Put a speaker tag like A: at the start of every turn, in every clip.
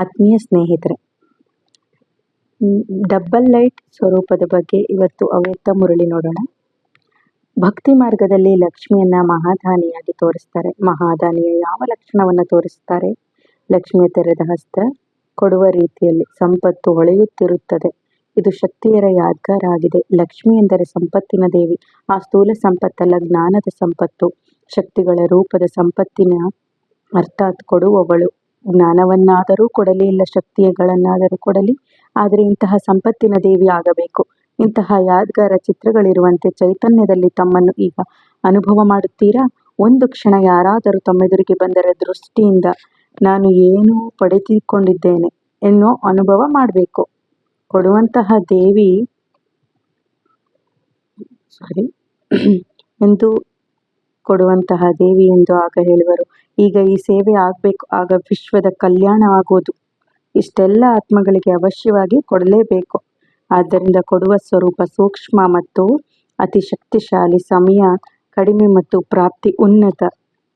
A: ಆತ್ಮೀಯ ಸ್ನೇಹಿತರೆ double light ಸ್ವರೂಪದ ಬಗ್ಗೆ ಇವತ್ತು ಅವ್ಯಕ್ತ ಮುರಳಿ ನೋಡೋಣ. ಭಕ್ತಿ ಮಾರ್ಗದಲ್ಲಿ ಲಕ್ಷ್ಮಿಯನ್ನ ಮಹಾದಾನಿಯಾಗಿ ತೋರಿಸ್ತಾರೆ. ಮಹಾದಾನಿಯ ಯಾವ ಲಕ್ಷಣವನ್ನು ತೋರಿಸ್ತಾರೆ? ಲಕ್ಷ್ಮಿಯ ತೆರೆದ ಹಸ್ತ ಕೊಡುವ ರೀತಿಯಲ್ಲಿ ಸಂಪತ್ತು ಹೊಳೆಯುತ್ತಿರುತ್ತದೆ. ಇದು ಶಕ್ತಿಯರ ಯಾದ್ಗಾರ ಆಗಿದೆ. ಲಕ್ಷ್ಮಿ ಎಂದರೆ ಸಂಪತ್ತಿನ ದೇವಿ, ಆ ಸ್ಥೂಲ ಸಂಪತ್ತಲ್ಲ ಜ್ಞಾನದ ಸಂಪತ್ತು. ಶಕ್ತಿಗಳ ರೂಪದ ಸಂಪತ್ತಿನ ಅರ್ಥಾತ್ ಕೊಡುವವಳು ಜ್ಞಾನವನ್ನಾದರೂ ಕೊಡಲಿ, ಇಲ್ಲ ಶಕ್ತಿಗಳನ್ನಾದರೂ ಕೊಡಲಿ, ಆದರೆ ಇಂತಹ ಸಂಪತ್ತಿನ ದೇವಿ ಆಗಬೇಕು. ಇಂತಹ ಯಾದ್ಗಾರ ಚಿತ್ರಗಳಿರುವಂತೆ ಚೈತನ್ಯದಲ್ಲಿ ತಮ್ಮನ್ನು ಈಗ ಅನುಭವ ಮಾಡುತ್ತೀರಾ? ಒಂದು ಕ್ಷಣ ಯಾರಾದರೂ ತಮ್ಮೆದುರಿಗೆ ಬಂದರೆ ದೃಷ್ಟಿಯಿಂದ ನಾನು ಏನು ಪಡೆದುಕೊಂಡಿದ್ದೇನೆ ಎನ್ನುವ ಅನುಭವ ಮಾಡಬೇಕು. ಕೊಡುವಂತಹ ದೇವಿ ಸಾರಿ ಎಂದು ಕೊಡುವಂತಹ ದೇವಿ ಎಂದು ಆಗ ಹೇಳುವರು. ಈಗ ಈ ಸೇವೆ ಆಗಬೇಕು, ಆಗ ವಿಶ್ವದ ಕಲ್ಯಾಣ ಆಗೋದು. ಇಷ್ಟೆಲ್ಲ ಆತ್ಮಗಳಿಗೆ ಅವಶ್ಯವಾಗಿ ಕೊಡಲೇಬೇಕು. ಆದ್ದರಿಂದ ಕೊಡುವ ಸ್ವರೂಪ ಸೂಕ್ಷ್ಮ ಮತ್ತು ಅತಿ ಶಕ್ತಿಶಾಲಿ ಸಮಯ, ಕಡಿಮೆ ಮತ್ತು ಪ್ರಾಪ್ತಿ ಉನ್ನತ.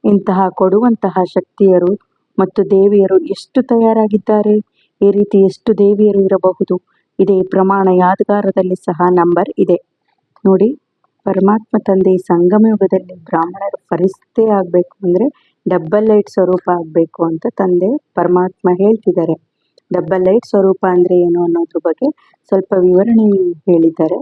A: ಇಂತಹ ಕೊಡುವಂತಹ ಶಕ್ತಿಯರು ಮತ್ತು ದೇವಿಯರು ಎಷ್ಟು ತಯಾರಾಗಿದ್ದಾರೆ? ಈ ರೀತಿ ಎಷ್ಟು ದೇವಿಯರು ಇರಬಹುದು? ಇದೇ ಪ್ರಮಾಣ ಯಾದಗಾರದಲ್ಲಿ ಸಹ ನಂಬರ್ ಇದೆ. ನೋಡಿ, ಪರಮಾತ್ಮ ತಂದೆ ಸಂಗಮ ಯುಗದಲ್ಲಿ ಬ್ರಾಹ್ಮಣರ ಪರಿಸ್ಥಿತಿ ಆಗಬೇಕು ಅಂದರೆ ಡಬ್ಬಲ್ ಲೈಟ್ ಸ್ವರೂಪ ಆಗಬೇಕು ಅಂತ ತಂದೆ ಪರಮಾತ್ಮ ಹೇಳ್ತಿದ್ದಾರೆ. ಡಬ್ಬಲ್ ಲೈಟ್ ಸ್ವರೂಪ ಅಂದರೆ ಏನು ಅನ್ನೋದ್ರ ಬಗ್ಗೆ ಸ್ವಲ್ಪ ವಿವರಣೆ ಹೇಳಿದ್ದಾರೆ.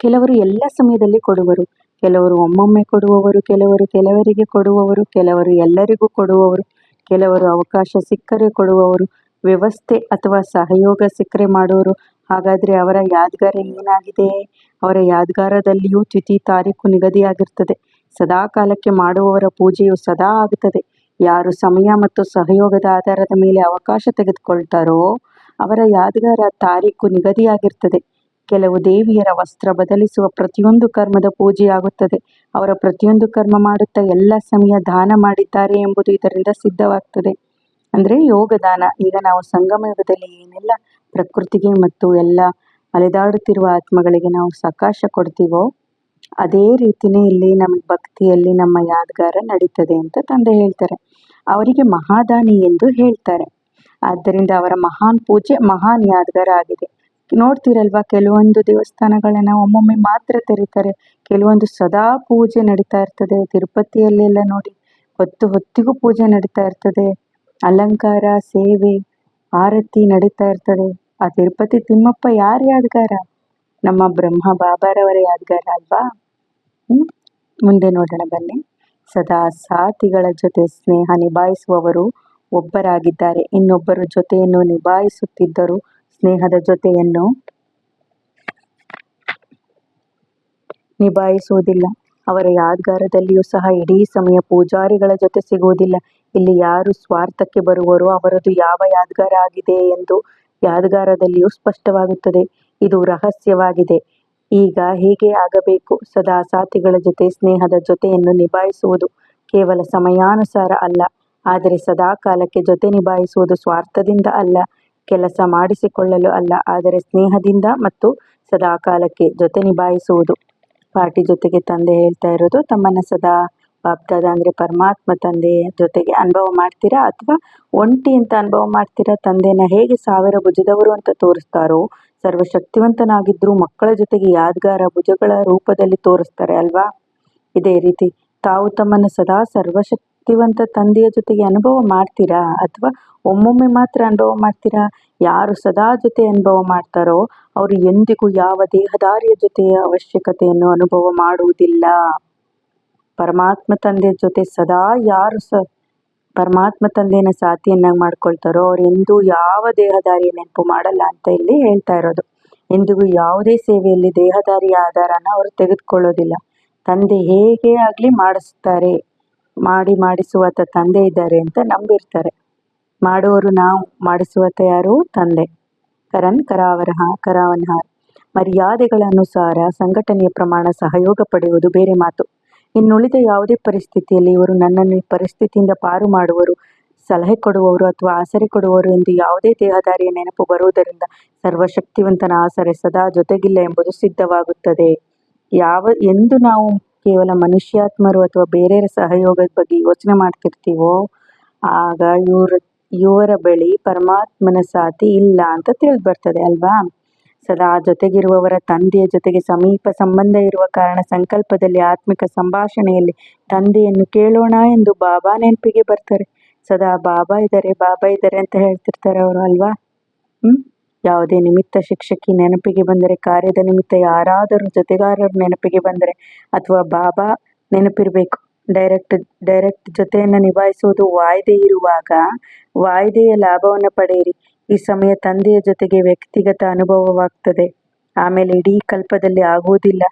A: ಕೆಲವರು ಎಲ್ಲ ಸಮಯದಲ್ಲಿ ಕೊಡುವರು. ಕೆಲವರು ಒಮ್ಮೊಮ್ಮೆ ಕೊಡುವವರು, ಕೆಲವರು ಕೆಲವರಿಗೆ ಕೊಡುವವರು, ಕೆಲವರು ಎಲ್ಲರಿಗೂ ಕೊಡುವವರು, ಕೆಲವರು ಅವಕಾಶ ಸಿಕ್ಕರೆ ಕೊಡುವವರು, ವ್ಯವಸ್ಥೆ ಅಥವಾ ಸಹಯೋಗ ಸಿಕ್ಕರೆ ಮಾಡುವರು ಹಾಗಾದರೆ ಅವರ ಯಾದ್ಗಾರ ಏನಾಗಿದೆ? ಅವರ ಯಾದ್ಗಾರದಲ್ಲಿಯೂ ತಿಥಿ ತಾರೀಕು ನಿಗದಿಯಾಗಿರ್ತದೆ. ಸದಾ ಕಾಲಕ್ಕೆ ಮಾಡುವವರ ಪೂಜೆಯು ಸದಾ ಆಗುತ್ತದೆ. ಯಾರು ಸಮಯ ಮತ್ತು ಸಹಯೋಗದ ಆಧಾರದ ಮೇಲೆ ಅವಕಾಶ ತೆಗೆದುಕೊಳ್ತಾರೋ ಅವರ ಯಾದಗಾರ ತಾರೀಕು ನಿಗದಿಯಾಗಿರ್ತದೆ ಕೆಲವು ದೇವಿಯರ ವಸ್ತ್ರ ಬದಲಿಸುವ ಪ್ರತಿಯೊಂದು ಕರ್ಮದ ಪೂಜೆಯಾಗುತ್ತದೆ. ಅವರ ಪ್ರತಿಯೊಂದು ಕರ್ಮ ಮಾಡುತ್ತಾ ಎಲ್ಲ ಸಮಯ ದಾನ ಮಾಡಿದ್ದಾರೆ ಎಂಬುದು ಇದರಿಂದ ಸಿದ್ಧವಾಗ್ತದೆ. ಅಂದರೆ ಯೋಗದಾನ. ಈಗ ನಾವು ಸಂಗಮ ಯುಗದಲ್ಲಿ ಏನೆಲ್ಲ ಪ್ರಕೃತಿಗೆ ಮತ್ತು ಎಲ್ಲ ಅಲೆದಾಡುತ್ತಿರುವ ಆತ್ಮಗಳಿಗೆ ನಾವು ಸಕಾಶ ಕೊಡ್ತೀವೋ ಅದೇ ರೀತಿನೇ ಇಲ್ಲಿ ನಮ್ಮ ಭಕ್ತಿಯಲ್ಲಿ ನಮ್ಮ ಯಾದಗಾರ ನಡೀತದೆ ಅಂತ ತಂದೆ ಹೇಳ್ತಾರೆ. ಅವರಿಗೆ ಮಹಾದಾನಿ ಎಂದು ಹೇಳ್ತಾರೆ. ಆದ್ದರಿಂದ ಅವರ ಮಹಾನ್ ಪೂಜೆ ಮಹಾನ್ ಯಾದಗಾರ ಆಗಿದೆ. ನೋಡ್ತೀರಲ್ವಾ, ಕೆಲವೊಂದು ದೇವಸ್ಥಾನಗಳನ್ನ ಒಮ್ಮೊಮ್ಮೆ ಮಾತ್ರ ತೆರೀತಾರೆ. ಕೆಲವೊಂದು ಸದಾ ಪೂಜೆ ನಡೀತಾ ಇರ್ತದೆ. ತಿರುಪತಿಯಲ್ಲೆಲ್ಲ ನೋಡಿ ಹೊತ್ತು ಹೊತ್ತಿಗೂ ಪೂಜೆ ನಡೀತಾ ಇರ್ತದೆ. ಅಲಂಕಾರ, ಸೇವೆ, ಆರತಿ ನಡೀತಾ ಇರ್ತದೆ. ಆ ತಿರುಪತಿ ತಿಮ್ಮಪ್ಪ ಯಾರ ಯಾದಗಾರ? ನಮ್ಮ ಬ್ರಹ್ಮ ಬಾಬಾರವರ ಯಾದಗಾರ ಅಲ್ವಾ? ಮುಂದೆ ನೋಡೋಣ, ಬನ್ನಿ. ಸದಾ ಸಾಥಿಗಳ ಜೊತೆ ಸ್ನೇಹ ನಿಭಾಯಿಸುವವರು ಒಬ್ಬರಾಗಿದ್ದಾರೆ. ಇನ್ನೊಬ್ಬರ ಜೊತೆಯನ್ನು ನಿಭಾಯಿಸುತ್ತಿದ್ದರು ಸ್ನೇಹದ ಜೊತೆಯನ್ನು ನಿಭಾಯಿಸುವುದಿಲ್ಲ. ಅವರ ಯಾದ್ಗಾರದಲ್ಲಿಯೂ ಸಹ ಇಡೀ ಸಮಯ ಪೂಜಾರಿಗಳ ಜೊತೆ ಸಿಗುವುದಿಲ್ಲ. ಇಲ್ಲಿ ಯಾರು ಸ್ವಾರ್ಥಕ್ಕೆ ಬರುವರು ಅವರದು ಯಾವ ಯಾದ್ಗಾರ ಆಗಿದೆ ಎಂದು ಯಾದ್ಗಾರದಲ್ಲಿಯೂ ಸ್ಪಷ್ಟವಾಗುತ್ತದೆ. ಇದು ರಹಸ್ಯವಾಗಿದೆ. ಈಗ ಹೀಗೆ ಆಗಬೇಕು. ಸದಾ ಸಾಥಿಗಳ ಜೊತೆ ಸ್ನೇಹದ ಜೊತೆಯನ್ನು ನಿಭಾಯಿಸುವುದು ಕೇವಲ ಸಮಯಾನುಸಾರ ಅಲ್ಲ. ಆದರೆ ಸದಾ ಕಾಲಕ್ಕೆ ಜೊತೆ ನಿಭಾಯಿಸುವುದು ಸ್ವಾರ್ಥದಿಂದ ಅಲ್ಲ, ಕೆಲಸ ಮಾಡಿಸಿಕೊಳ್ಳಲು ಅಲ್ಲ. ಆದರೆ ಸ್ನೇಹದಿಂದ ಮತ್ತು ಸದಾ ಕಾಲಕ್ಕೆ ಜೊತೆ ನಿಭಾಯಿಸುವುದು. ಪಾರ್ಟಿ ಜೊತೆಗೆ ತಂದೆ ಹೇಳ್ತಾ ಇರೋದು, ತಮ್ಮನ್ನ ಸದಾ ಬಾಪ್ದಾದ ಅಂದರೆ ಪರಮಾತ್ಮ ತಂದೆಯ ಜೊತೆಗೆ ಅನುಭವ ಮಾಡ್ತೀರಾ ಅಥವಾ ಒಂಟಿ ಅಂತ ಅನುಭವ ಮಾಡ್ತೀರಾ? ತಂದೆನ ಹೇಗೆ ಸಾವಿರ ಭುಜದವರು ಅಂತ ತೋರಿಸ್ತಾರೋ ಸರ್ವಶಕ್ತಿವಂತನಾಗಿದ್ದರೂ ಮಕ್ಕಳ ಜೊತೆಗೆ ಯಾದ್ಗಾರ ಭುಜಗಳ ರೂಪದಲ್ಲಿ ತೋರಿಸ್ತಾರೆ ಅಲ್ವಾ? ಇದೇ ರೀತಿ, ತಾವು ತಮ್ಮನ್ನು ಸದಾ ಸರ್ವಶಕ್ತಿವಂತ ತಂದೆಯ ಜೊತೆಗೆ ಅನುಭವ ಮಾಡ್ತೀರಾ? ಅಥವಾ ಒಮ್ಮೊಮ್ಮೆ ಮಾತ್ರ ಅನುಭವ ಮಾಡ್ತೀರಾ? ಯಾರು ಸದಾ ಜೊತೆ ಅನುಭವ ಮಾಡ್ತಾರೋ, ಅವರು ಎಂದಿಗೂ ಯಾವ ದೇಹದಾರಿಯ ಜೊತೆಯ ಅವಶ್ಯಕತೆಯನ್ನು ಅನುಭವ ಮಾಡುವುದಿಲ್ಲ. ಪರಮಾತ್ಮ ತಂದೆಯ ಜೊತೆ ಸದಾ ಯಾರು ಸ ಪರಮಾತ್ಮ ತಂದೆಯನ್ನ ಸಾತಿಯನ್ನಾಗಿ ಮಾಡ್ಕೊಳ್ತಾರೋ, ಅವ್ರು ಎಂದೂ ಯಾವ ದೇಹದಾರಿ ನೆನಪು ಮಾಡಲ್ಲ ಅಂತ ಇಲ್ಲಿ ಹೇಳ್ತಾ ಇರೋದು. ಎಂದಿಗೂ ಯಾವುದೇ ಸೇವೆಯಲ್ಲಿ ದೇಹದಾರಿಯ ಆಧಾರನ ಅವರು ತೆಗೆದುಕೊಳ್ಳೋದಿಲ್ಲ. ತಂದೆ ಹೇಗೆ ಆಗಲಿ ಮಾಡಿಸ್ತಾರೆ, ಮಾಡಿ ಮಾಡಿಸುವತ ತಂದೆ ಇದ್ದಾರೆ ಅಂತ ನಂಬಿರ್ತಾರೆ. ಮಾಡುವವರು ನಾವು ಮಾಡಿಸುವ ಯಾರು? ತಂದೆ. ಕರನ್ ಕರಾವರಹ, ಕರಾವನ್ಹಾರ್. ಮರ್ಯಾದೆಗಳ ಅನುಸಾರ ಸಂಘಟನೆಯ ಪ್ರಮಾಣ ಸಹಯೋಗ ಪಡೆಯುವುದು ಬೇರೆ ಮಾತು. ಇನ್ನುಳಿದ ಯಾವುದೇ ಪರಿಸ್ಥಿತಿಯಲ್ಲಿ ಇವರು ನನ್ನನ್ನು ಈ ಪರಿಸ್ಥಿತಿಯಿಂದ ಪಾರು ಮಾಡುವರು, ಸಲಹೆ ಕೊಡುವವರು ಅಥವಾ ಆಸರೆ ಕೊಡುವವರು ಎಂದು ಯಾವುದೇ ದೇಹದಾರಿಯ ನೆನಪು ಬರುವುದರಿಂದ ಸರ್ವಶಕ್ತಿವಂತನ ಆಸರೆ ಸದಾ ಜೊತೆಗಿಲ್ಲ ಎಂಬುದು ಸಿದ್ಧವಾಗುತ್ತದೆ. ಯಾವ, ಎಂದು ನಾವು ಕೇವಲ ಮನುಷ್ಯಾತ್ಮರು ಅಥವಾ ಬೇರೆಯವರ ಸಹಯೋಗದ ಬಗ್ಗೆ ಯೋಚನೆ ಮಾಡ್ತಿರ್ತೀವೋ, ಆಗ ಇವರ ಇವರ ಬಳಿ ಪರಮಾತ್ಮನ ಸಾತಿ ಇಲ್ಲ ಅಂತ ತಿಳಿದು ಬರ್ತದೆ, ಅಲ್ವಾ? ಸದಾ ಜೊತೆಗಿರುವವರ ತಂದೆಯ ಜೊತೆಗೆ ಸಮೀಪ ಸಂಬಂಧ ಇರುವ ಕಾರಣ ಸಂಕಲ್ಪದಲ್ಲಿ ಆತ್ಮಿಕ ಸಂಭಾಷಣೆಯಲ್ಲಿ ತಂದೆಯನ್ನು ಕೇಳೋಣ ಎಂದು ಬಾಬಾ ನೆನಪಿಗೆ ಬರ್ತಾರೆ. ಸದಾ ಬಾಬಾ ಇದ್ದಾರೆ ಬಾಬಾ ಇದ್ದಾರೆ ಅಂತ ಹೇಳ್ತಿರ್ತಾರೆ ಅವರು ಅಲ್ವಾ? ಹ್ಮ್? ಯಾವುದೇ ನಿಮಿತ್ತ ಶಿಕ್ಷಕಿ ನೆನಪಿಗೆ ಬಂದರೆ, ಕಾರ್ಯದ ನಿಮಿತ್ತ ಯಾರಾದರೂ ಜೊತೆಗಾರರು ನೆನಪಿಗೆ ಬಂದರೆ ಅಥವಾ ಬಾಬಾ ನೆನಪಿರಬೇಕು. ಡೈರೆಕ್ಟ್ ಡೈರೆಕ್ಟ್ ಜೊತೆಯನ್ನು ನಿಭಾಯಿಸುವುದು ವಾಯ್ದೆ ಇರುವಾಗ, ವಾಯ್ದೆಯ ಲಾಭವನ್ನು ಪಡೆಯಿರಿ. ಈ ಸಮಯ ತಂದೆಯ ಜೊತೆಗೆ ವ್ಯಕ್ತಿಗತ ಅನುಭವವಾಗ್ತದೆ. ಆಮೇಲೆ ಇಡೀ ಕಲ್ಪದಲ್ಲಿ ಆಗುವುದಿಲ್ಲ.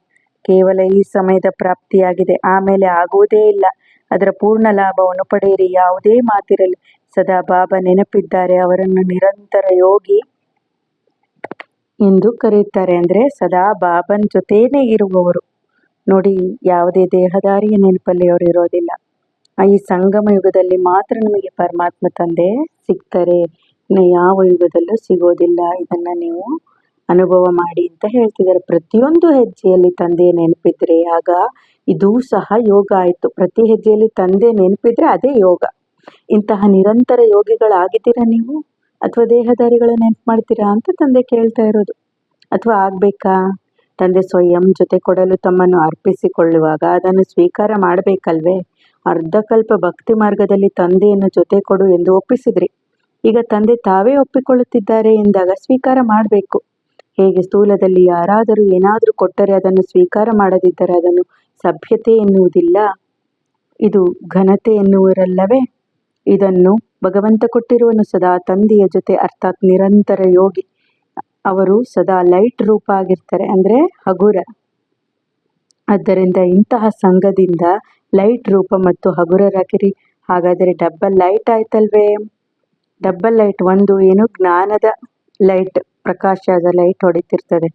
A: ಕೇವಲ ಈ ಸಮಯದ ಪ್ರಾಪ್ತಿಯಾಗಿದೆ. ಆಮೇಲೆ ಆಗುವುದೇ ಇಲ್ಲ. ಅದರ ಪೂರ್ಣ ಲಾಭವನ್ನು ಪಡೆಯಿರಿ. ಯಾವುದೇ ಮಾತಿರಲಿ. ಸದಾ ಬಾಬಾ ನೆನಪಿದ್ದಾರೆ. ಅವರನ್ನು ನಿರಂತರ ಯೋಗಿ ಎಂದು ಕರೆಯುತ್ತಾರೆ. ಅಂದರೆ ಸದಾ ಬಾಬನ್ ಜೊತೆಯೇ ಇರುವವರು. ನೋಡಿ, ಯಾವುದೇ ದೇಹದಾರಿಯ ನೆನಪಲ್ಲಿ ಅವರು ಇರೋದಿಲ್ಲ. ಈ ಸಂಗಮ ಯುಗದಲ್ಲಿ ಮಾತ್ರ ನಮಗೆ ಪರಮಾತ್ಮ ತಂದೆ ಸಿಗ್ತಾರೆ. ಇನ್ನು ಯಾವ ಯುಗದಲ್ಲೂ ಸಿಗೋದಿಲ್ಲ. ಇದನ್ನ ನೀವು ಅನುಭವ ಮಾಡಿ ಅಂತ ಹೇಳ್ತಿದ್ದಾರೆ. ಪ್ರತಿಯೊಂದು ಹೆಜ್ಜೆಯಲ್ಲಿ ತಂದೆ ನೆನಪಿದ್ರೆ ಆಗ ಇದು ಸಹ ಯೋಗ ಆಯಿತು. ಪ್ರತಿ ಹೆಜ್ಜೆಯಲ್ಲಿ ತಂದೆ ನೆನಪಿದ್ರೆ ಅದೇ ಯೋಗ. ಇಂತಹ ನಿರಂತರ ಯೋಗಿಗಳಾಗಿದ್ದೀರಾ ನೀವು? ಅಥವಾ ದೇಹದಾರಿಗಳ ನೆನಪು ಮಾಡ್ತೀರಾ ಅಂತ ತಂದೆ ಕೇಳ್ತಾ ಇರೋದು. ಅಥವಾ ಆಗಬೇಕಾ? ತಂದೆ ಸ್ವಯಂ ಜೊತೆ ಕೊಡಲು ತಮ್ಮನ್ನು ಅರ್ಪಿಸಿಕೊಳ್ಳುವಾಗ ಅದನ್ನು ಸ್ವೀಕಾರ ಮಾಡಬೇಕಲ್ವೇ? ಅರ್ಧಕಲ್ಪ ಭಕ್ತಿ ಮಾರ್ಗದಲ್ಲಿ ತಂದೆಯನ್ನು ಜೊತೆ ಕೊಡು ಎಂದು ಒಪ್ಪಿಸಿದ್ರಿ. ಈಗ ತಂದೆ ತಾವೇ ಒಪ್ಪಿಕೊಳ್ಳುತ್ತಿದ್ದಾರೆ ಎಂದಾಗ ಸ್ವೀಕಾರ ಮಾಡಬೇಕು. ಹೇಗೆ ಸ್ಥೂಲದಲ್ಲಿ ಯಾರಾದರೂ ಏನಾದರೂ ಕೊಟ್ಟರೆ ಅದನ್ನು ಸ್ವೀಕಾರ ಮಾಡದಿದ್ದರೆ ಅದನ್ನು ಸಭ್ಯತೆ ಎನ್ನುವುದಿಲ್ಲ. ಇದು ಘನತೆ ಎನ್ನುವರಲ್ಲವೇ? ಇದನ್ನು ಭಗವಂತ ಕೊಟ್ಟಿರುವನು ಸದಾ ತಂದೆಯ ಜೊತೆ ಅರ್ಥಾತ್ ನಿರಂತರ ಯೋಗಿ. ಅವರು ಸದಾ ಲೈಟ್ ರೂಪ ಆಗಿರ್ತಾರೆ ಅಂದರೆ ಹಗುರ. ಆದ್ದರಿಂದ ಇಂತಹ ಸಂಘದಿಂದ ಲೈಟ್ ರೂಪ ಮತ್ತು ಹಗುರರಾಗಿರಿ. ಹಾಗಾದರೆ ಡಬ್ಬಲ್ ಲೈಟ್ ಆಯ್ತಲ್ವೇ? ಡಬ್ಬಲ್ ಲೈಟ್ ಒಂದು ಏನು ಜ್ಞಾನದ ಲೈಟ್ ಪ್ರಕಾಶದ ಲೈಟ್ ಹೊಡಿತಿರ್ತದೆ.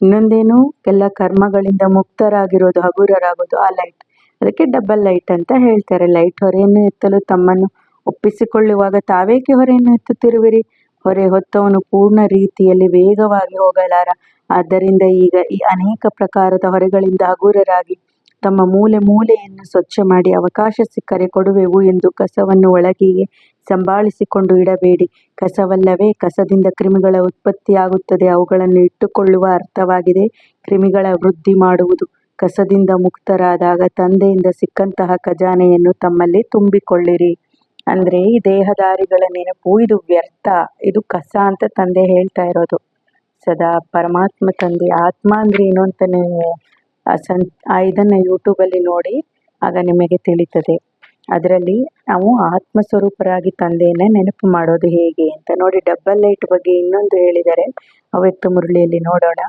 A: ಇನ್ನೊಂದೇನು ಎಲ್ಲ ಕರ್ಮಗಳಿಂದ ಮುಕ್ತರಾಗಿರೋದು, ಹಗುರರಾಗೋದು ಆ ಲೈಟ್ ಅದಕ್ಕೆ ಡಬ್ಬಲ್ ಲೈಟ್ ಅಂತ ಹೇಳ್ತಾರೆ. ಲೈಟ್ ಹೊರೆಯನ್ನು ಎತ್ತಲು ತಮ್ಮನ್ನು ಒಪ್ಪಿಸಿಕೊಳ್ಳುವಾಗ ತಾವೇಕೆ ಹೊರೆಯನ್ನು ಎತ್ತುತ್ತಿರುವಿರಿ? ಹೊರೆ ಹೊತ್ತವನು ಪೂರ್ಣ ರೀತಿಯಲ್ಲಿ ವೇಗವಾಗಿ ಹೋಗಲಾರ. ಆದ್ದರಿಂದ ಈಗ ಈ ಅನೇಕ ಪ್ರಕಾರದ ಹೊರೆಗಳಿಂದ ಹಗುರರಾಗಿ ತಮ್ಮ ಮೂಲೆ ಮೂಲೆಯನ್ನು ಸ್ವಚ್ಛ ಮಾಡಿ ಅವಕಾಶ ಸಿಕ್ಕರೆ ಕೊಡುವೆವು ಎಂದು ಕಸವನ್ನು ಒಳಗಿಗೆ ಸಂಭಾಳಿಸಿಕೊಂಡು ಇಡಬೇಡಿ. ಕಸವಲ್ಲವೇ, ಕಸದಿಂದ ಕ್ರಿಮಿಗಳ ಉತ್ಪತ್ತಿಯಾಗುತ್ತದೆ. ಅವುಗಳನ್ನು ಇಟ್ಟುಕೊಳ್ಳುವ ಅರ್ಥವಾಗಿದೆ ಕ್ರಿಮಿಗಳ ವೃದ್ಧಿ ಮಾಡುವುದು. ಕಸದಿಂದ ಮುಕ್ತರಾದಾಗ ತಂದೆಯಿಂದ ಸಿಕ್ಕಂತಹ ಖಜಾನೆಯನ್ನು ತಮ್ಮಲ್ಲಿ ತುಂಬಿಕೊಳ್ಳಿರಿ. ಅಂದ್ರೆ ಈ ದೇಹದಾರಿಗಳ ನೆನಪು, ಇದು ವ್ಯರ್ಥ, ಇದು ಕಸ ಅಂತ ತಂದೆ ಹೇಳ್ತಾ ಇರೋದು. ಸದಾ ಪರಮಾತ್ಮ ತಂದೆ, ಆತ್ಮ ಅಂದ್ರೆ ಏನು ಅಂತ ನೀವು ಆ ಸಂ ಇದನ್ನು ಯೂಟ್ಯೂಬಲ್ಲಿ ನೋಡಿ, ಆಗ ನಿಮಗೆ ತಿಳಿತದೆ. ಅದರಲ್ಲಿ ನಾವು ಆತ್ಮ ಸ್ವರೂಪರಾಗಿ ತಂದೆಯನ್ನ ನೆನಪು ಮಾಡೋದು ಹೇಗೆ ಅಂತ ನೋಡಿ ಡಬ್ಬಲ್ ಲೈಟ್ ಬಗ್ಗೆ ಇನ್ನೊಂದು ಹೇಳಿದ್ದಾರೆ ಅವ್ಯಕ್ತ ಮುರುಳಿಯಲ್ಲಿ ನೋಡೋಣ.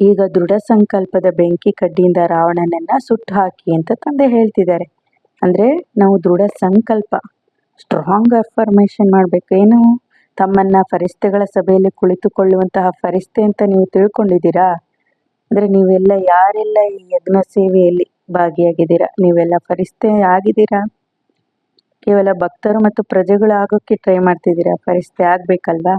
A: ಈಗ ದೃಢ ಸಂಕಲ್ಪದ ಬೆಂಕಿ ಕಡ್ಡಿಯಿಂದ ರಾವಣನನ್ನ ಸುಟ್ಟು ಹಾಕಿ ಅಂತ ತಂದೆ ಹೇಳ್ತಿದ್ದಾರೆ. ಅಂದ್ರೆ ನಾವು ದೃಢ ಸಂಕಲ್ಪ ಸ್ಟ್ರಾಂಗ್ ಅಫರ್ಮೇಷನ್ ಮಾಡಬೇಕು. ಏನು? ತಮ್ಮನ್ನ ಫರಿಸ್ತೆಗಳ ಸಭೆಯಲ್ಲಿ ಕುಳಿತುಕೊಳ್ಳುವಂತಹ ಫರಿಸ್ತೆ ಅಂತ ನೀವು ತಿಳ್ಕೊಂಡಿದ್ದೀರಾ? ಅಂದ್ರೆ ನೀವೆಲ್ಲ ಯಾರೆಲ್ಲ ಈ ಯಜ್ಞ ಸೇವೆಯಲ್ಲಿ ಭಾಗಿಯಾಗಿದ್ದೀರಾ? ನೀವೆಲ್ಲ ಫರಿಸ್ತೆ ಆಗಿದ್ದೀರಾ? ಕೇವಲ ಭಕ್ತರು ಮತ್ತು ಪ್ರಜೆಗಳು ಆಗೋಕ್ಕೆ ಟ್ರೈ ಮಾಡ್ತಿದ್ದೀರಾ? ಫರಿಸ್ತೆ ಆಗಬೇಕಲ್ವಾ?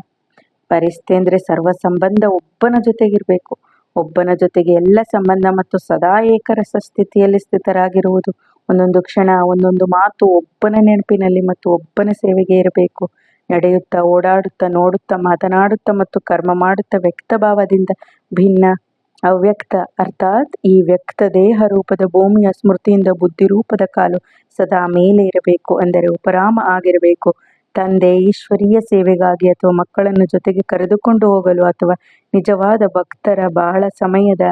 A: ಫರಿಸ್ತೆ ಅಂದರೆ ಸರ್ವ ಸಂಬಂಧ ಒಬ್ಬನ ಜೊತೆಗಿರ್ಬೇಕು. ಒಬ್ಬನ ಜೊತೆಗೆ ಎಲ್ಲ ಸಂಬಂಧ ಮತ್ತು ಸದಾ ಏಕರಸ ಸ್ಥಿತಿಯಲ್ಲಿ ಸ್ಥಿತರಾಗಿರುವುದು. ಒಂದೊಂದು ಕ್ಷಣ, ಒಂದೊಂದು ಮಾತು ಒಬ್ಬನ ನೆನಪಿನಲ್ಲಿ ಮತ್ತು ಒಬ್ಬನ ಸೇವೆಗೆ ಇರಬೇಕು. ನಡೆಯುತ್ತಾ, ಓಡಾಡುತ್ತಾ, ನೋಡುತ್ತಾ, ಮಾತನಾಡುತ್ತಾ ಮತ್ತು ಕರ್ಮ ಮಾಡುತ್ತಾ ವ್ಯಕ್ತಭಾವದಿಂದ ಭಿನ್ನ ಅವ್ಯಕ್ತ ಅರ್ಥಾತ್ ಈ ವ್ಯಕ್ತ ದೇಹ ರೂಪದ ಭೂಮಿಯ ಸ್ಮೃತಿಯಿಂದ ಬುದ್ಧಿ ರೂಪದ ಕಾಲು ಸದಾ ಮೇಲೆ ಇರಬೇಕು ಅಂದರೆ ಉಪರಾಮ ಆಗಿರಬೇಕು. ತಂದೆ ಈಶ್ವರೀಯ ಸೇವೆಗಾಗಿ ಅಥವಾ ಮಕ್ಕಳನ್ನು ಜೊತೆಗೆ ಕರೆದುಕೊಂಡು ಹೋಗಲು ಅಥವಾ ನಿಜವಾದ ಭಕ್ತರ ಬಹಳ ಸಮಯದ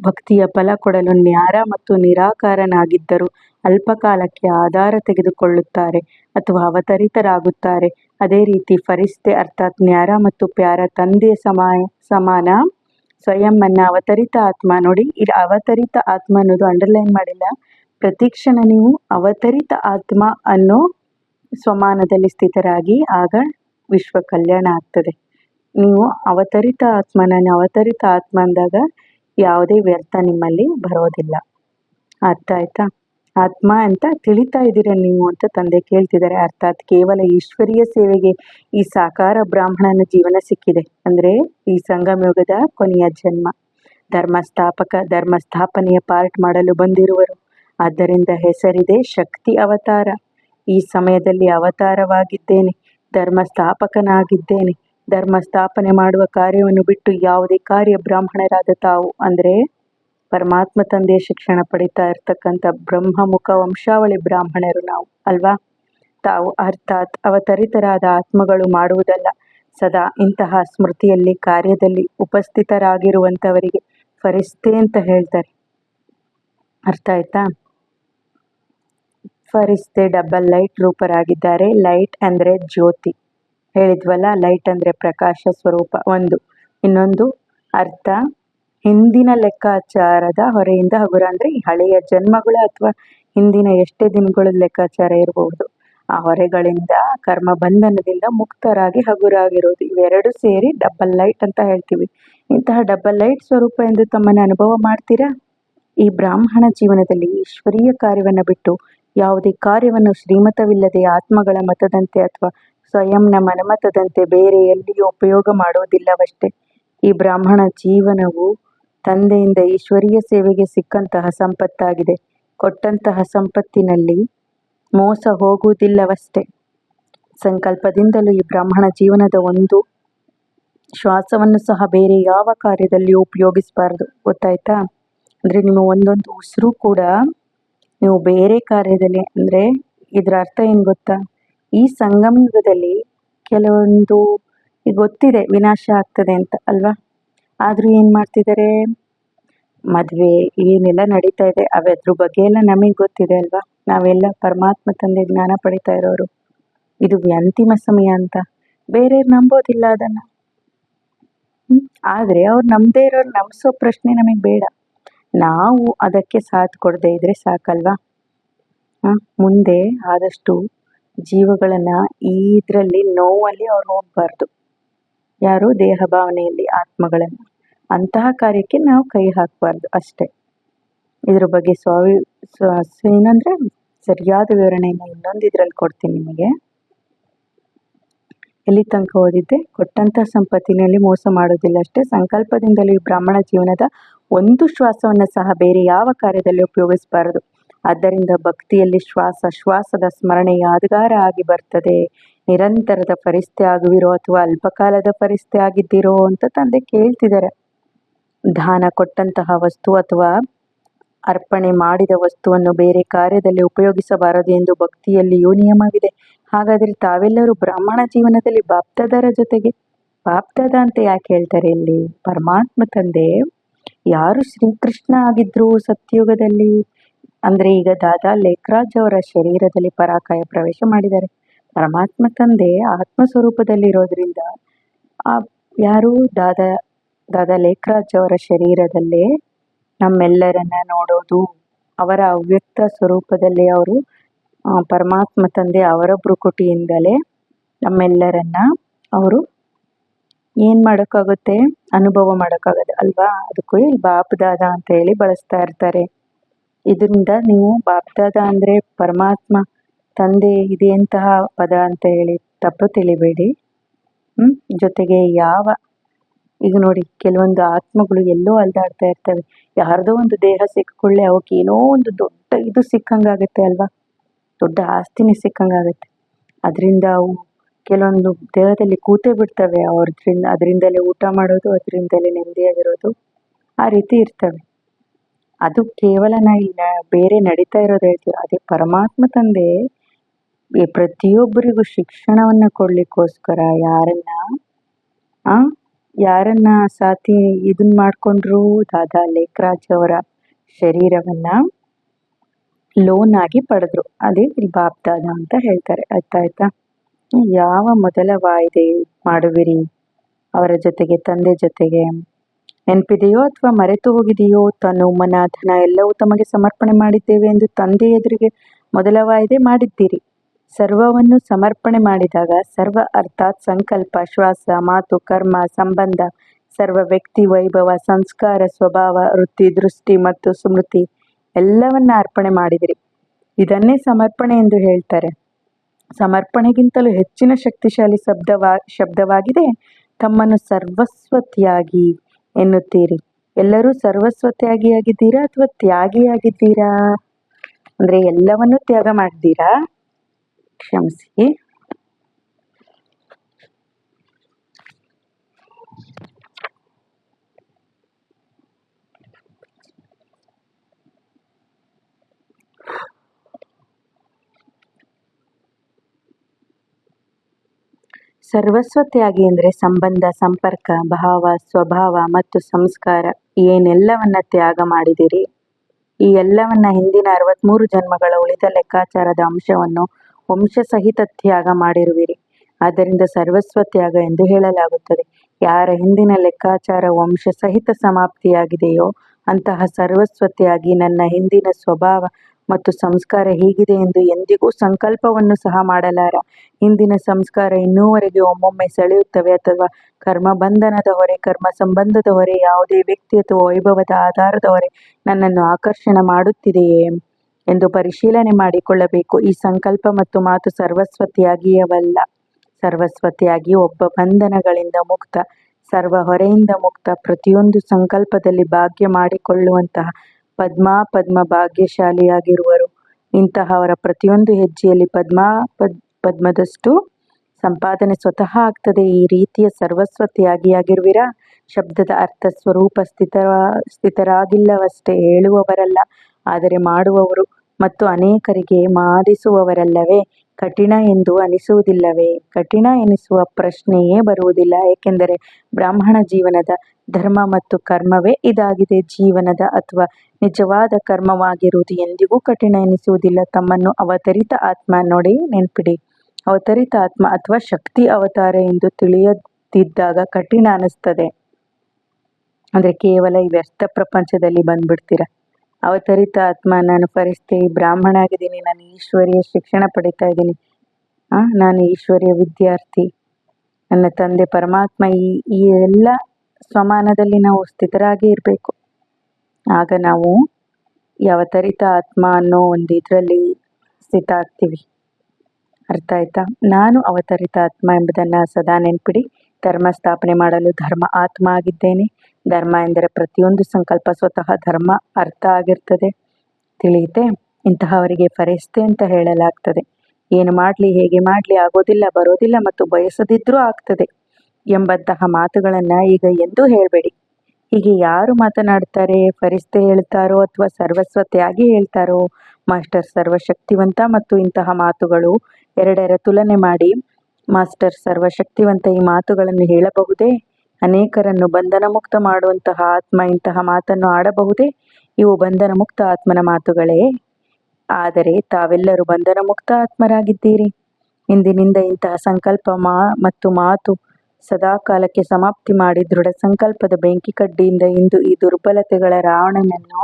A: ಭಕ್ತಿಯ ಫಲ ಕೊಡಲು ನ್ಯಾರ ಮತ್ತು ನಿರಾಕಾರನಾಗಿದ್ದರು ಅಲ್ಪಕಾಲಕ್ಕೆ ಆಧಾರ ತೆಗೆದುಕೊಳ್ಳುತ್ತಾರೆ. ಅಥವಾ ಅವತರಿತರಾಗುತ್ತಾರೆ. ಅದೇ ರೀತಿ ಫರಿಸ್ತೆ ಅರ್ಥಾತ್ ನ್ಯಾರ ಮತ್ತು ಪ್ಯಾರ ತಂದೆಯ ಸಮಾಯ ಸಮಾನ ಸ್ವಯಂನ ಅವತರಿತ ಆತ್ಮ. ನೋಡಿ ಈ ಅವತರಿತ ಆತ್ಮ ಅನ್ನೋದು ಅಂಡರ್ಲೈನ್ ಮಾಡಿಲ್ಲ. ಪ್ರತಿ ಕ್ಷಣ ನೀವು ಅವತರಿತ ಆತ್ಮ ಅನ್ನೋ ಸ್ವಮಾನದಲ್ಲಿ ಸ್ಥಿತರಾಗಿ ಆಗ ವಿಶ್ವ ಕಲ್ಯಾಣ ಆಗ್ತದೆ. ನೀವು ಅವತರಿತ ಆತ್ಮನನ್ನು ಅವತರಿತ ಆತ್ಮ ಅಂದಾಗ ಯಾವುದೇ ವ್ಯರ್ಥ ನಿಮ್ಮಲ್ಲಿ ಬರೋದಿಲ್ಲ. ಅರ್ಥ ಆಯ್ತಾ? ಆತ್ಮ ಅಂತ ತಿಳಿತಾ ಇದ್ದೀರಾ ನೀವು ಅಂತ ತಂದೆ ಕೇಳ್ತಿದ್ದಾರೆ. ಅರ್ಥಾತ್ ಕೇವಲ ಈಶ್ವರೀಯ ಸೇವೆಗೆ ಈ ಸಾಕಾರ ಬ್ರಾಹ್ಮಣನ ಜೀವನ ಸಿಕ್ಕಿದೆ. ಅಂದರೆ ಈ ಸಂಗಮಯುಗದ ಕೊನೆಯ ಜನ್ಮ. ಧರ್ಮ ಸ್ಥಾಪಕ ಧರ್ಮ ಸ್ಥಾಪನೆಯ ಪಾರ್ಟ್ ಮಾಡಲು ಬಂದಿರುವರು. ಆದ್ದರಿಂದ ಹೆಸರಿದೆ ಶಕ್ತಿ ಅವತಾರ. ಈ ಸಮಯದಲ್ಲಿ ಅವತಾರವಾಗಿದ್ದೇನೆ ಧರ್ಮ ಸ್ಥಾಪಕನಾಗಿದ್ದೇನೆ ಧರ್ಮ ಸ್ಥಾಪನೆ ಮಾಡುವ ಕಾರ್ಯವನ್ನು ಬಿಟ್ಟು ಯಾವುದೇ ಕಾರ್ಯ ಬ್ರಾಹ್ಮಣರಾದ ತಾವು. ಅಂದರೆ ಪರಮಾತ್ಮ ತಂದೆಯ ಶಿಕ್ಷಣ ಪಡಿತಾ ಇರ್ತಕ್ಕಂಥ ಬ್ರಹ್ಮಮುಖ ವಂಶಾವಳಿ ಬ್ರಾಹ್ಮಣರು ನಾವು, ಅಲ್ವಾ? ತಾವು ಅರ್ಥಾತ್ ಅವತರಿತರಾದ ಆತ್ಮಗಳು ಮಾಡುವುದಲ್ಲ. ಸದಾ ಇಂತಹ ಸ್ಮೃತಿಯಲ್ಲಿ, ಕಾರ್ಯದಲ್ಲಿ ಉಪಸ್ಥಿತರಾಗಿರುವಂಥವರಿಗೆ ಫರಿಸ್ತೆ ಅಂತ ಹೇಳ್ತಾರೆ. ಅರ್ಥ ಆಯ್ತಾ? ಫರಿಸ್ತೆ ಡಬಲ್ ಲೈಟ್ ರೂಪರಾಗಿದ್ದಾರೆ. ಲೈಟ್ ಅಂದರೆ ಜ್ಯೋತಿ. ಹೇಳಿದ್ವಲ್ಲ, ಲೈಟ್ ಅಂದರೆ ಪ್ರಕಾಶ ಸ್ವರೂಪ. ಒಂದು. ಇನ್ನೊಂದು, ಅರ್ಥ. ಹಿಂದಿನ ಲೆಕ್ಕಾಚಾರದ ಹೊರೆಯಿಂದ ಹಗುರ. ಅಂದರೆ ಹಳೆಯ ಜನ್ಮಗಳ ಅಥವಾ ಹಿಂದಿನ ಎಷ್ಟೇ ದಿನಗಳ ಲೆಕ್ಕಾಚಾರ ಇರಬಹುದು. ಆ ಹೊರೆಗಳಿಂದ ಕರ್ಮ ಬಂಧನದಿಂದ ಮುಕ್ತರಾಗಿ ಹಗುರಾಗಿರೋದು. ಇವೆರಡು ಸೇರಿ ಡಬಲ್ ಲೈಟ್ ಅಂತ ಹೇಳ್ತೀವಿ. ಇಂತಹ ಡಬಲ್ ಲೈಟ್ ಸ್ವರೂಪ ಎಂದು ತಮ್ಮನ್ನು ಅನುಭವ ಮಾಡ್ತೀರಾ? ಈ ಬ್ರಾಹ್ಮಣ ಜೀವನದಲ್ಲಿ ಈಶ್ವರೀಯ ಕಾರ್ಯವನ್ನು ಬಿಟ್ಟು ಯಾವುದೇ ಕಾರ್ಯವನ್ನು ಶ್ರೀಮತವಿಲ್ಲದೆ ಆತ್ಮಗಳ ಮತದಂತೆ ಅಥವಾ ಸ್ವಯಂನ ಮನಮತದಂತೆ ಬೇರೆ ಎಲ್ಲಿಯೂ ಉಪಯೋಗ ಮಾಡುವುದಿಲ್ಲವಷ್ಟೇ ಈ ಬ್ರಾಹ್ಮಣ ಜೀವನವು ತಂದೆಯಿಂದ ಈಶ್ವರೀಯ ಸೇವೆಗೆ ಸಿಕ್ಕಂತಹ ಸಂಪತ್ತಾಗಿದೆ. ಕೊಟ್ಟಂತಹ ಸಂಪತ್ತಿನಲ್ಲಿ ಮೋಸ ಹೋಗುವುದಿಲ್ಲವಷ್ಟೇ. ಸಂಕಲ್ಪದಿಂದಲೂ ಈ ಬ್ರಾಹ್ಮಣ ಜೀವನದ ಒಂದು ಶ್ವಾಸವನ್ನು ಸಹ ಬೇರೆ ಯಾವ ಕಾರ್ಯದಲ್ಲಿ ಉಪಯೋಗಿಸಬಾರ್ದು. ಗೊತ್ತಾಯ್ತಾ? ಅಂದರೆ ನಿಮ್ಮ ಒಂದೊಂದು ಉಸಿರು ಕೂಡ ನೀವು ಬೇರೆ ಕಾರ್ಯದಲ್ಲಿ ಅಂದರೆ ಇದರ ಅರ್ಥ ಏನು ಗೊತ್ತಾ? ಈ ಸಂಗಮ ಯುಗದಲ್ಲಿ ಕೆಲವೊಂದು ಗೊತ್ತಿದೆ, ವಿನಾಶ ಆಗ್ತದೆ ಅಂತ, ಅಲ್ವಾ? ಆದರೂ ಏನು ಮಾಡ್ತಿದ್ದಾರೆ ಮದುವೆ ಏನೆಲ್ಲ ನಡೀತಾ ಇದೆ, ಅವೆದ್ರ ಬಗ್ಗೆ ಎಲ್ಲ ನಮಗೆ ಗೊತ್ತಿದೆ ಅಲ್ವಾ? ನಾವೆಲ್ಲ ಪರಮಾತ್ಮ ತಂದೆ ಜ್ಞಾನ ಪಡಿತಾ ಇರೋರು. ಇದು ಅಂತಿಮ ಸಮಯ ಅಂತ. ಬೇರೆಯವ್ರು ನಂಬೋದಿಲ್ಲ ಅದನ್ನು. ಆದರೆ ಅವ್ರು ನಂಬದೇ ಇರೋರು ನಂಬಿಸೋ ಪ್ರಶ್ನೆ ನಮಗೆ ಬೇಡ. ನಾವು ಅದಕ್ಕೆ ಸಾಥ್ ಕೊಡದೇ ಇದ್ರೆ ಸಾಕಲ್ವಾ? ಮುಂದೆ ಆದಷ್ಟು ಜೀವಗಳನ್ನು ಈ ಇದರಲ್ಲಿ ನೋವಲ್ಲಿ ಅವ್ರು ಹೋಗಬಾರ್ದು. ಯಾರು ದೇಹ ಭಾವನೆಯಲ್ಲಿ ಆತ್ಮಗಳನ್ನು. ಅಂತಹ ಕಾರ್ಯಕ್ಕೆ ನಾವು ಕೈ ಹಾಕಬಾರ್ದು ಅಷ್ಟೇ. ಇದ್ರ ಬಗ್ಗೆ ಸ್ವಾವಿ ಏನಂದರೆ ಸರಿಯಾದ ವಿವರಣೆಯನ್ನು ಇನ್ನೊಂದು ಇದರಲ್ಲಿ ಕೊಡ್ತೀನಿ ನಿಮಗೆ. ಎಲ್ಲಿ ತನಕ ಓದಿದ್ದೆ? ಕೊಟ್ಟಂತಹ ಸಂಪತ್ತಿನಲ್ಲಿ ಮೋಸ ಮಾಡೋದಿಲ್ಲ ಅಷ್ಟೇ. ಸಂಕಲ್ಪದಿಂದಲೂ ಬ್ರಾಹ್ಮಣ ಜೀವನದ ಒಂದು ಶ್ವಾಸವನ್ನು ಸಹ ಬೇರೆ ಯಾವ ಕಾರ್ಯದಲ್ಲಿ ಉಪಯೋಗಿಸಬಾರದು. ಆದ್ದರಿಂದ ಭಕ್ತಿಯಲ್ಲಿ ಶ್ವಾಸ, ಶ್ವಾಸದ ಸ್ಮರಣೆ ಯಾದಗಾರ ಆಗಿ ಬರ್ತದೆ. ನಿರಂತರದ ಪರಿಸ್ಥಿತಿ ಆಗುವಿರೋ ಅಥವಾ ಅಲ್ಪಕಾಲದ ಪರಿಸ್ಥಿತಿ ಆಗಿದ್ದೀರೋ ಅಂತ ತಂದೆ ಕೇಳ್ತಿದ್ದಾರೆ. ದಾನ ಕೊಟ್ಟಂತಹ ವಸ್ತು ಅಥವಾ ಅರ್ಪಣೆ ಮಾಡಿದ ವಸ್ತುವನ್ನು ಬೇರೆ ಕಾರ್ಯದಲ್ಲಿ ಉಪಯೋಗಿಸಬಾರದು ಎಂದು ಭಕ್ತಿಯಲ್ಲಿಯೂ ನಿಯಮವಿದೆ. ಹಾಗಾದರೆ ತಾವೆಲ್ಲರೂ ಬ್ರಾಹ್ಮಣ ಜೀವನದಲ್ಲಿ ಬಾಪ್ತದರ ಜೊತೆಗೆ, ಬಾಪ್ತದ ಅಂತ ಯಾಕೆ ಹೇಳ್ತಾರೆ ಇಲ್ಲಿ? ಪರಮಾತ್ಮ ತಂದೆ, ಯಾರು ಶ್ರೀಕೃಷ್ಣ ಆಗಿದ್ರು ಸತ್ಯುಗದಲ್ಲಿ, ಅಂದರೆ ಈಗ ದಾದಾ ಲೇಖರಾಜ್ ಅವರ ಶರೀರದಲ್ಲಿ ಪರಾಕಾಯ ಪ್ರವೇಶ ಮಾಡಿದ್ದಾರೆ. ಪರಮಾತ್ಮ ತಂದೆ ಆತ್ಮ ಸ್ವರೂಪದಲ್ಲಿರೋದ್ರಿಂದ ಆ ಯಾರು? ದಾದಾ ದಾದಾ ಲೇಖರಾಜ್ ಅವರ ಶರೀರದಲ್ಲೇ ನಮ್ಮೆಲ್ಲರನ್ನ ನೋಡೋದು, ಅವರ ಅವ್ಯಕ್ತ ಸ್ವರೂಪದಲ್ಲಿ ಅವರು ಪರಮಾತ್ಮ ತಂದೆ ಅವರ ಭ್ರುಕುಟಿಯಿಂದಲೇ ನಮ್ಮೆಲ್ಲರನ್ನ ಅವರು ಏನು ಮಾಡೋಕ್ಕಾಗುತ್ತೆ? ಅನುಭವ ಮಾಡೋಕ್ಕಾಗತ್ತೆ ಅಲ್ವಾ? ಅದಕ್ಕೂ ಇಲ್ಲಿ ಬಾಪ್ದಾದ ಅಂತ ಹೇಳಿ ಬಳಸ್ತಾ ಇರ್ತಾರೆ. ಇದರಿಂದ ನೀವು ಬಾಪ್ದಾದ ಅಂದರೆ ಪರಮಾತ್ಮ ತಂದೆ ಇದೆಯಂತಹ ಪದ ಅಂತ ಹೇಳಿ ತಪ್ಪು ತಿಳಿಬೇಡಿ. ಜೊತೆಗೆ ಯಾವ ಈಗ ನೋಡಿ, ಕೆಲವೊಂದು ಆತ್ಮಗಳು ಎಲ್ಲೋ ಅಲ್ದಾಡ್ತಾ ಇರ್ತವೆ. ಯಾರ್ದೋ ಒಂದು ದೇಹ ಸಿಕ್ಕೊಳ್ಳೆ, ಅವಕ್ಕೆ ಏನೋ ಒಂದು ದೊಡ್ಡ ಇದು ಸಿಕ್ಕಂಗಾಗುತ್ತೆ ಅಲ್ವಾ? ದೊಡ್ಡ ಆಸ್ತಿನೇ ಸಿಕ್ಕಂಗಾಗುತ್ತೆ. ಅದರಿಂದ ಅವು ಕೆಲವೊಂದು ದೇಹದಲ್ಲಿ ಕೂತೇ ಬಿಡ್ತವೆ. ಅವ್ರದ್ರಿಂದ, ಅದರಿಂದಲೇ ಊಟ ಮಾಡೋದು, ಅದರಿಂದಲೇ ನೆಮ್ಮದಿಯಾಗಿರೋದು ಆ ರೀತಿ ಇರ್ತವೆ. ಅದು ಕೇವಲ ನಾ ಇಲ್ಲ, ಬೇರೆ ನಡೀತಾ ಇರೋದು ಹೇಳ್ತೀವಿ ಅದೇ ಪರಮಾತ್ಮ ತಂದೆ ಪ್ರತಿಯೊಬ್ಬರಿಗೂ ಶಿಕ್ಷಣವನ್ನು ಕೊಡ್ಲಿಕ್ಕೋಸ್ಕರ ಯಾರನ್ನ, ಆ? ಯಾರನ್ನ ಸಾತಿ ಇದನ್ನ ಮಾಡಿಕೊಂಡ್ರು? ದಾದಾ ಲೇಖರಾಜ್ ಅವರ ಶರೀರವನ್ನ ಲೋನ್ ಆಗಿ ಪಡೆದ್ರು. ಅದೇ ಇಲ್ಲಿ ಬಾಪ್ದಾದ ಅಂತ ಹೇಳ್ತಾರೆ. ಆಯ್ತಾ ಆಯ್ತಾ? ಯಾವ ಮೊದಲ ವಾಯ್ದೆ ಮಾಡುವಿರಿ? ಅವರ ಜೊತೆಗೆ, ತಂದೆ ಜೊತೆಗೆ? ನೆನಪಿದೆಯೋ ಅಥವಾ ಮರೆತು ಹೋಗಿದೆಯೋ? ತನು ಮನ, ಧನ ಎಲ್ಲವೂ ತಮಗೆ ಸಮರ್ಪಣೆ ಮಾಡಿದ್ದೇವೆ ಎಂದು ತಂದೆ ಎದುರಿಗೆ ಮೊದಲ ವಾಯ್ದೆ ಮಾಡಿದ್ದೀರಿ. ಸರ್ವವನ್ನು ಸಮರ್ಪಣೆ ಮಾಡಿದಾಗ ಸರ್ವ ಅರ್ಥಾತ್ ಸಂಕಲ್ಪ, ಶ್ವಾಸ, ಮಾತು, ಕರ್ಮ, ಸಂಬಂಧ, ಸರ್ವ ವ್ಯಕ್ತಿ, ವೈಭವ, ಸಂಸ್ಕಾರ, ಸ್ವಭಾವ, ವೃತ್ತಿ, ದೃಷ್ಟಿ ಮತ್ತು ಸ್ಮೃತಿ ಎಲ್ಲವನ್ನ ಅರ್ಪಣೆ ಮಾಡಿದಿರಿ. ಇದನ್ನೇ ಸಮರ್ಪಣೆ ಎಂದು ಹೇಳ್ತಾರೆ. ಸಮರ್ಪಣೆಗಿಂತಲೂ ಹೆಚ್ಚಿನ ಶಕ್ತಿಶಾಲಿ ಶಬ್ದವಾ, ಶಬ್ದವಾಗಿದೆ ತಮ್ಮನ್ನು ಸರ್ವಸ್ವತಿಯಾಗಿ ಎನ್ನುತ್ತೀರಿ. ಎಲ್ಲರೂ ಸರ್ವಸ್ವತ್ಯಾಗಿಯಾಗಿದ್ದೀರಾ ಅಥವಾ ತ್ಯಾಗಿಯಾಗಿದ್ದೀರಾ? ಅಂದರೆ ಎಲ್ಲವನ್ನೂ ತ್ಯಾಗ ಮಾಡಿದ್ದೀರಾ? ಕ್ಷಮಿಸಿ. ಸರ್ವಸ್ವ ತ್ಯಾಗಿ ಅಂದರೆ ಸಂಬಂಧ, ಸಂಪರ್ಕ, ಭಾವ, ಸ್ವಭಾವ ಮತ್ತು ಸಂಸ್ಕಾರ ಏನೆಲ್ಲವನ್ನ ತ್ಯಾಗ ಮಾಡಿದಿರಿ? ಈ ಎಲ್ಲವನ್ನ ಹಿಂದಿನ ಅರವತ್ಮೂರು ಜನ್ಮಗಳ ಉಳಿದ ಲೆಕ್ಕಾಚಾರದ ಅಂಶವನ್ನು ವಂಶಸಹಿತ ತ್ಯಾಗ ಮಾಡಿರುವಿರಿ. ಆದ್ದರಿಂದ ಸರ್ವಸ್ವ ತ್ಯಾಗ ಎಂದು ಹೇಳಲಾಗುತ್ತದೆ. ಯಾರ ಹಿಂದಿನ ಲೆಕ್ಕಾಚಾರ ವಂಶ ಸಹಿತ ಸಮಾಪ್ತಿಯಾಗಿದೆಯೋ ಅಂತಹ ಸರ್ವಸ್ವ ತ್ಯಾಗಿ ನನ್ನ ಹಿಂದಿನ ಸ್ವಭಾವ ಮತ್ತು ಸಂಸ್ಕಾರ ಹೀಗಿದೆ ಎಂದು ಎಂದಿಗೂ ಸಂಕಲ್ಪವನ್ನು ಸಹ ಮಾಡಲಾರ. ಹಿಂದಿನ ಸಂಸ್ಕಾರ ಇನ್ನೂವರೆಗೆ ಒಮ್ಮೊಮ್ಮೆ ಸೆಳೆಯುತ್ತವೆ ಅಥವಾ ಕರ್ಮ ಬಂಧನದ ಹೊರೆ ಕರ್ಮ ಸಂಬಂಧದ ಹೊರೆ, ಯಾವುದೇ ವ್ಯಕ್ತಿ ಅಥವಾ ವೈಭವದ ಆಧಾರದ ಹೊರೆ ನನ್ನನ್ನು ಆಕರ್ಷಣೆ ಮಾಡುತ್ತಿದೆಯೇ? ಎಂದು ಪರಿಶೀಲನೆ ಮಾಡಿಕೊಳ್ಳಬೇಕು. ಈ ಸಂಕಲ್ಪ ಮತ್ತು ಮಾತು ಸರ್ವಸ್ವತಿಯಾಗಿಯವಲ್ಲ. ಸರ್ವಸ್ವತಿಯಾಗಿ ಒಬ್ಬ ಬಂಧನಗಳಿಂದ ಮುಕ್ತ, ಸರ್ವ ಹೊರೆಯಿಂದ ಮುಕ್ತ, ಪ್ರತಿಯೊಂದು ಸಂಕಲ್ಪದಲ್ಲಿ ಭಾಗ್ಯ ಮಾಡಿಕೊಳ್ಳುವಂತಹ ಪದ್ಮಾ ಪದ್ಮ ಭಾಗ್ಯಶಾಲಿಯಾಗಿರುವರು. ಇಂತಹವರ ಪ್ರತಿಯೊಂದು ಹೆಜ್ಜೆಯಲ್ಲಿ ಪದ್ಮಾ ಪದ್ ಪದ್ಮದಷ್ಟು ಸಂಪಾದನೆ ಸ್ವತಃ ಆಗ್ತದೆ. ಈ ರೀತಿಯ ಸರ್ವಸ್ವ ತ್ಯಾಗಿಯಾಗಿರುವಿರಾ ಶಬ್ದದ ಅರ್ಥ ಸ್ವರೂಪ ಸ್ಥಿತರ, ಸ್ಥಿತರಾಗಿಲ್ಲವಷ್ಟೇ ಹೇಳುವವರಲ್ಲ. ಆದರೆ ಮಾಡುವವರು ಮತ್ತು ಅನೇಕರಿಗೆ ಮಾಡಿಸುವವರಲ್ಲವೇ ಕಠಿಣ ಎಂದು ಅನಿಸುವುದಿಲ್ಲವೇ? ಕಠಿಣ ಎನಿಸುವ ಪ್ರಶ್ನೆಯೇ ಬರುವುದಿಲ್ಲ. ಏಕೆಂದರೆ ಬ್ರಾಹ್ಮಣ ಜೀವನದ ಧರ್ಮ ಮತ್ತು ಕರ್ಮವೇ ಇದಾಗಿದೆ. ಜೀವನದ ಅಥವಾ ನಿಜವಾದ ಕರ್ಮವಾಗಿರುವುದು ಎಂದಿಗೂ ಕಠಿಣ ಎನಿಸುವುದಿಲ್ಲ. ತಮ್ಮನ್ನು ಅವತರಿತ ಆತ್ಮ ನೋಡಿ ನೆನ್ಪಿಡಿ. ಅವತರಿತ ಆತ್ಮ ಅಥವಾ ಶಕ್ತಿ ಅವತಾರ ಎಂದು ತಿಳಿಯದಿದ್ದಾಗ ಕಠಿಣ ಅನಿಸ್ತದೆ ಅಂದರೆ ಕೇವಲ ಈ ವ್ಯರ್ಥ ಪ್ರಪಂಚದಲ್ಲಿ ಬಂದ್ಬಿಡ್ತೀರ? ಅವತರಿತ ಆತ್ಮ, ನಾನು ಪರಿಸ್ಥಿತಿ ಬ್ರಾಹ್ಮಣ ಆಗಿದ್ದೀನಿ ನಾನು ಈಶ್ವರೀಯ ಶಿಕ್ಷಣ ಪಡಿತಾ ಇದ್ದೀನಿ. ನಾನು ಈಶ್ವರಿಯ ವಿದ್ಯಾರ್ಥಿ. ನನ್ನ ತಂದೆ ಪರಮಾತ್ಮ, ಈ ಈ ಎಲ್ಲ ಸ್ವಮಾನದಲ್ಲಿ ನಾವು ಸ್ಥಿತರಾಗಿ ಇರಬೇಕು. ಆಗ ನಾವು ಯಾವತರಿತ ಆತ್ಮ ಅನ್ನೋ ಒಂದು ಇದರಲ್ಲಿ ಸ್ಥಿತ ಆಗ್ತೀವಿ. ಅರ್ಥ ಆಯ್ತಾ ನಾನು ಅವತರಿತ ಆತ್ಮ ಎಂಬುದನ್ನು ಸದಾ ನೆನ್ಪಿಡಿ. ಧರ್ಮ ಸ್ಥಾಪನೆ ಮಾಡಲು ಧರ್ಮ ಆತ್ಮ ಆಗಿದ್ದೇನೆ. ಧರ್ಮ ಎಂದರೆ ಪ್ರತಿಯೊಂದು ಸಂಕಲ್ಪ ಸ್ವತಃ ಧರ್ಮ ಅರ್ಥ ಆಗಿರ್ತದೆ. ತಿಳಿಯುತ್ತೆ ಇಂತಹವರಿಗೆ ಫರಿಸ್ತೆ ಅಂತ ಹೇಳಲಾಗ್ತದೆ. ಏನು ಮಾಡಲಿ, ಹೇಗೆ ಮಾಡಲಿ ಆಗೋದಿಲ್ಲ, ಬರೋದಿಲ್ಲ ಮತ್ತು ಬಯಸದಿದ್ರೂ ಆಗ್ತದೆ ಎಂಬಂತಹ ಮಾತುಗಳನ್ನು ಈಗ ಎಂದೂ ಹೇಳಬೇಡಿ. ಹೀಗೆ ಯಾರು ಮಾತನಾಡ್ತಾರೆ, ಫರಿಸ್ತೆ ಹೇಳ್ತಾರೋ ಅಥವಾ ಸರ್ವಸ್ವ ತ್ಯಾಗಿ ಹೇಳ್ತಾರೋ, ಮಾಸ್ಟರ್ ಸರ್ವಶಕ್ತಿವಂತ ಮತ್ತು ಇಂತಹ ಮಾತುಗಳು ಎರಡರ ತುಲನೆ ಮಾಡಿ, ಮಾಸ್ಟರ್ ಸರ್ವಶಕ್ತಿವಂತ ಈ ಮಾತುಗಳನ್ನು ಹೇಳಬಹುದೇ? ಅನೇಕರನ್ನು ಬಂಧನ ಮುಕ್ತ ಮಾಡುವಂತಹ ಆತ್ಮ ಇಂತಹ ಮಾತನ್ನು ಆಡಬಹುದೇ? ಇವು ಬಂಧನ ಮುಕ್ತ ಆತ್ಮನ ಮಾತುಗಳೇ. ಆದರೆ ತಾವೆಲ್ಲರೂ ಬಂಧನ ಮುಕ್ತ ಆತ್ಮರಾಗಿದ್ದೀರಿ. ಇಂದಿನಿಂದ ಇಂತಹ ಸಂಕಲ್ಪ ಮಾ ಮತ್ತು ಮಾತು ಸದಾ ಕಾಲಕ್ಕೆ ಸಮಾಪ್ತಿ ಮಾಡಿ ದೃಢ ಸಂಕಲ್ಪದ ಬೆಂಕಿ ಕಡ್ಡಿಯಿಂದ ಇಂದು ಈ ದುರ್ಬಲತೆಗಳ ರಾವಣನನ್ನು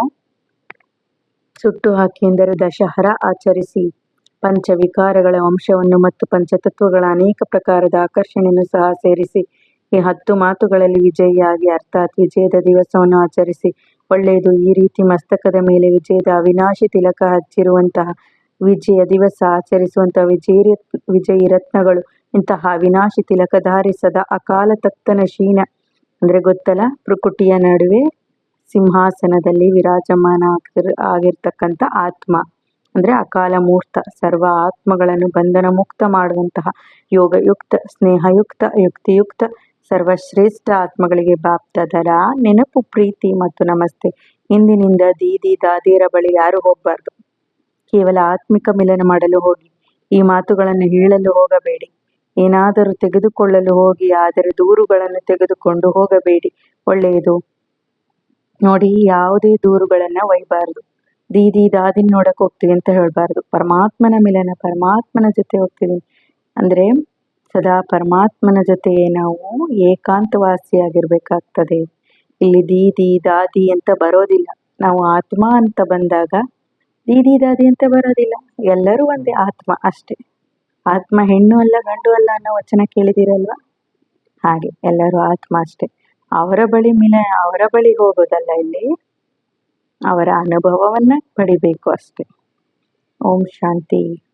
A: ಸುಟ್ಟು ಹಾಕಿ ಎಂದರೆ ದಶಹರ ಆಚರಿಸಿ. ಪಂಚವಿಕಾರಗಳ ವಂಶವನ್ನು ಮತ್ತು ಪಂಚತತ್ವಗಳ ಅನೇಕ ಪ್ರಕಾರದ ಆಕರ್ಷಣೆಯನ್ನು ಸಹ ಸೇರಿಸಿ, ಈ ಹತ್ತು ಮಾತುಗಳಲ್ಲಿ ವಿಜಯಿಯಾಗಿ ಅರ್ಥಾತ್ ವಿಜಯದ ದಿವಸವನ್ನು ಆಚರಿಸಿ, ಒಳ್ಳೆಯದು ಈ ರೀತಿ ಮಸ್ತಕದ ಮೇಲೆ ವಿಜಯದ ಅವಿನಾಶಿ ತಿಲಕ ಹಚ್ಚಿರುವಂತಹ ವಿಜಯ ದಿವಸ ಆಚರಿಸುವಂತಹ ವಿಜಯ ವಿಜಯಿ ರತ್ನಗಳು, ಇಂತಹ ಅವಿನಾಶಿ ತಿಲಕಧಾರಿ ಸದಾ ಅಕಾಲ ತಕ್ತನ ಶೀನ, ಅಂದರೆ ಗೊತ್ತಲ್ಲ? ಪ್ರಕೃತಿಯ ನಡುವೆ ಸಿಂಹಾಸನದಲ್ಲಿ ವಿರಾಜಮಾನ ಆಗಿರ್ತಕ್ಕಂಥ ಆತ್ಮ. ಅಂದರೆ ಅಕಾಲ ಮೂರ್ತ, ಸರ್ವ ಆತ್ಮಗಳನ್ನು ಬಂಧನ ಮುಕ್ತ ಮಾಡುವಂತಹ ಯೋಗಯುಕ್ತ, ಸ್ನೇಹಯುಕ್ತ, ಯುಕ್ತಿಯುಕ್ತ, ಸರ್ವಶ್ರೇಷ್ಠ ಆತ್ಮಗಳಿಗೆ ಬಾಪ್ತದರ ನೆನಪು, ಪ್ರೀತಿ ಮತ್ತು ನಮಸ್ತೆ. ಇಂದಿನಿಂದ ದೀದಿ ದಾದಿಯರ ಬಳಿ ಯಾರು ಹೋಗಬಾರ್ದು. ಕೇವಲ ಆತ್ಮಿಕ ಮಿಲನ ಮಾಡಲು ಹೋಗಿ, ಈ ಮಾತುಗಳನ್ನು ಹೇಳಲು ಹೋಗಬೇಡಿ. ಏನಾದರೂ ತೆಗೆದುಕೊಳ್ಳಲು ಹೋಗಿ, ಆದರೆ ದೂರುಗಳನ್ನು ತೆಗೆದುಕೊಂಡು ಹೋಗಬೇಡಿ. ಒಳ್ಳೆಯದು. ನೋಡಿ, ಯಾವುದೇ ದೂರುಗಳನ್ನು ಒಯ್ಯಬಾರ್ದು ದೀದಿ ದಾದಿನ ನೋಡಕ್ಕೆ ಹೋಗ್ತೀವಿ ಅಂತ ಹೇಳಬಾರ್ದು. ಪರಮಾತ್ಮನ ಮಿಲನ, ಪರಮಾತ್ಮನ ಜೊತೆ ಹೋಗ್ತೀವಿ. ಅಂದರೆ ಸದಾ ಪರಮಾತ್ಮನ ಜೊತೆ ನಾವು ಏಕಾಂತವಾಸಿಯಾಗಿರ್ಬೇಕಾಗ್ತದೆ. ಇಲ್ಲಿ ದೀದಿ, ದಾದಿ ಅಂತ ಬರೋದಿಲ್ಲ. ನಾವು ಆತ್ಮ ಅಂತ ಬಂದಾಗ ದೀದಿ, ದಾದಿ ಅಂತ ಬರೋದಿಲ್ಲ. ಎಲ್ಲರೂ ಒಂದೇ ಆತ್ಮ ಅಷ್ಟೇ. ಆತ್ಮ ಹೆಣ್ಣು ಅಲ್ಲ, ಗಂಡು ಅಲ್ಲ ಅನ್ನೋ ವಚನ ಕೇಳಿದಿರಲ್ವಾ? ಹಾಗೆ ಎಲ್ಲರೂ ಆತ್ಮ ಅಷ್ಟೇ. ಅವರ ಬಳಿ ಮಿಲ ಅವರ ಬಳಿ ಹೋಗೋದಲ್ಲ ಇಲ್ಲಿ. ಅವರ ಅನುಭವವನ್ನು ಪಡಿಬೇಕು ಅಷ್ಟೆ. ಓಂ ಶಾಂತಿ.